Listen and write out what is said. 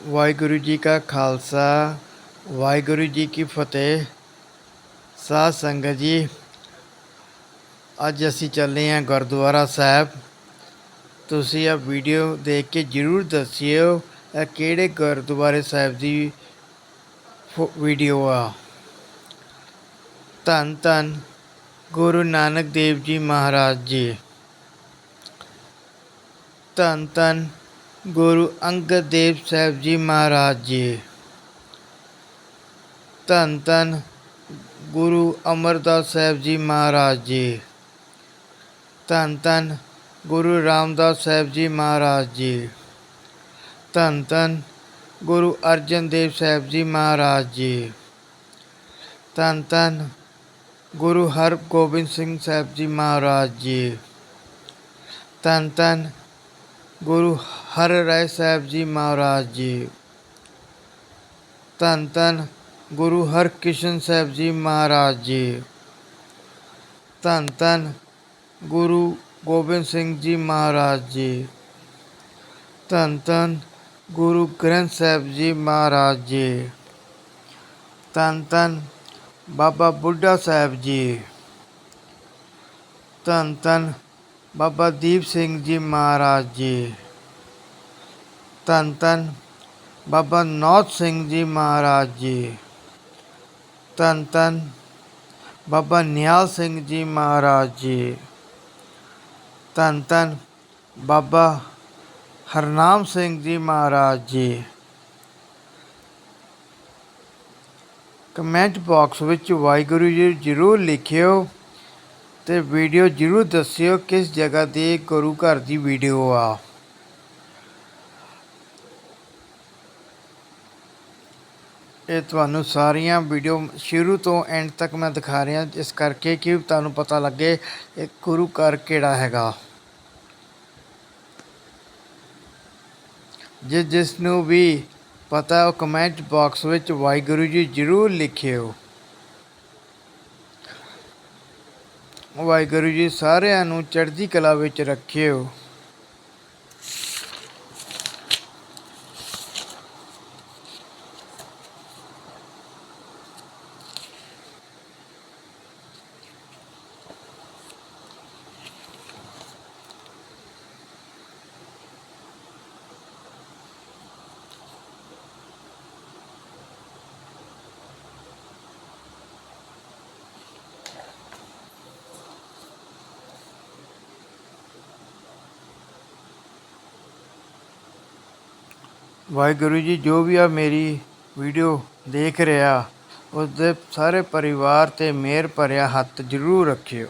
ਵਾਹਿਗੁਰੂ ਜੀ ਕਾ ਖਾਲਸਾ ਵਾਹਿਗੁਰੂ ਜੀ ਕੀ ਫਤਿਹ ਸਾਧ ਸੰਗਤ ਜੀ ਅੱਜ ਅਸੀਂ ਚੱਲੇ ਹਾਂ ਗੁਰਦੁਆਰਾ ਸਾਹਿਬ ਤੁਸੀਂ ਇਹ ਵੀਡੀਓ ਦੇਖ ਕੇ ਜਰੂਰ ਦੱਸਿਓ ਇਹ ਕਿਹੜੇ ਗੁਰਦੁਆਰੇ ਸਾਹਿਬ ਦੀ ਫੋ- ਵੀਡੀਓ ਆ ਧੰਨ ਧੰਨ ਗੁਰੂ ਨਾਨਕ ਦੇਵ ਜੀ ਮਹਾਰਾਜ ਜੀ ਧੰਨ ਧੰਨ ਗੁਰੂ ਅੰਗਦ ਦੇਵ ਸਾਹਿਬ ਜੀ ਮਹਾਰਾਜ ਜੀ। ਧੰਨ ਧੰਨ ਗੁਰੂ ਅਮਰਦਾਸ ਸਾਹਿਬ ਜੀ ਮਹਾਰਾਜ ਜੀ। ਧੰਨ ਧੰਨ ਗੁਰੂ ਰਾਮਦਾਸ ਸਾਹਿਬ ਜੀ ਮਹਾਰਾਜ ਜੀ। ਧੰਨ ਧੰਨ ਗੁਰੂ ਅਰਜਨ ਦੇਵ ਸਾਹਿਬ ਜੀ ਮਹਾਰਾਜ ਜੀ। ਧੰਨ ਧੰਨ ਗੁਰੂ ਹਰਗੋਬਿੰਦ ਸਿੰਘ ਸਾਹਿਬ ਜੀ ਮਹਾਰਾਜ ਜੀ। ਧੰਨ ਧੰਨ ਗੁਰੂ ਹਰ ਰਾਏ ਸਾਹਿਬ ਜੀ ਮਹਾਰਾਜ ਜੀ ਧੰਨ ਧੰਨ ਗੁਰੂ ਹਰਕ੍ਰਿਸ਼ਨ ਸਾਹਿਬ ਜੀ ਮਹਾਰਾਜ ਜੀ ਧੰਨ ਧੰਨ ਗੁਰੂ ਗੋਬਿੰਦ ਸਿੰਘ ਜੀ ਮਹਾਰਾਜ ਜੀ ਧੰਨ ਧੰਨ ਗੁਰੂ ਗ੍ਰੰਥ ਸਾਹਿਬ ਜੀ ਮਹਾਰਾਜ ਜੀ ਧੰਨ ਧੰਨ ਬਾਬਾ ਬੁੱਢਾ ਸਾਹਿਬ ਜੀ ਧੰਨ ਧੰਨ ਬਾਬਾ ਦੀਪ ਸਿੰਘ ਜੀ ਮਹਾਰਾਜ ਜੀ, ਧੰਨ ਧੰਨ ਬਾਬਾ ਨੌਤ ਸਿੰਘ ਜੀ ਮਹਾਰਾਜ ਜੀ, ਧੰਨ ਧੰਨ ਬਾਬਾ ਨਿਹਾਲ ਸਿੰਘ ਜੀ ਮਹਾਰਾਜ ਜੀ, ਧੰਨ ਧੰਨ ਬਾਬਾ ਹਰਨਾਮ ਸਿੰਘ ਜੀ ਮਹਾਰਾਜ ਜੀ। ਕਮੈਂਟ ਬਾਕਸ ਵਿੱਚ ਵਾਹਿਗੁਰੂ ਜੀ ਜ਼ਰੂਰ ਲਿਖਿਓ। ਤੇ ਵੀਡੀਓ ਜ਼ਰੂਰ ਦੱਸਿਓ ਕਿਸ ਜਗ੍ਹਾ ਤੇ ਗੁਰੂ ਘਰ ਦੀ ਵੀਡੀਓ ਆ। ਇਹ ਤੁਹਾਨੂੰ ਸਾਰੀਆਂ ਵੀਡੀਓ ਸ਼ੁਰੂ ਤੋਂ ਐਂਡ ਤੱਕ ਮੈਂ ਦਿਖਾ ਰਿਹਾ, ਇਸ ਕਰਕੇ ਕਿ ਤੁਹਾਨੂੰ ਪਤਾ ਲੱਗੇ ਇਹ ਗੁਰੂ ਘਰ ਕਿਹੜਾ ਹੈਗਾ। ਜਿਸ ਜਿਸ ਨੂੰ ਵੀ ਪਤਾ, ਉਹ ਕਮੈਂਟ ਬਾਕਸ ਵਿੱਚ ਵਾਹਿਗੁਰੂ ਜੀ ਜ਼ਰੂਰ ਲਿਖਿਓ। ਵਾਹਿਗੁਰੂ ਜੀ ਸਾਰਿਆਂ ਨੂੰ ਚੜ੍ਹਦੀ ਕਲਾ ਵਿੱਚ ਰੱਖਿਓ। ਵਾਹਿਗੁਰੂ ਜੀ, ਜੋ ਵੀ ਆ ਮੇਰੀ ਵੀਡੀਓ ਦੇਖ ਰਿਹਾ ਉਸ ਦੇ ਸਾਰੇ ਪਰਿਵਾਰ ਤੇ ਮਿਹਰ ਭਰਿਆ ਹੱਥ ਜ਼ਰੂਰ ਰੱਖਿਓ।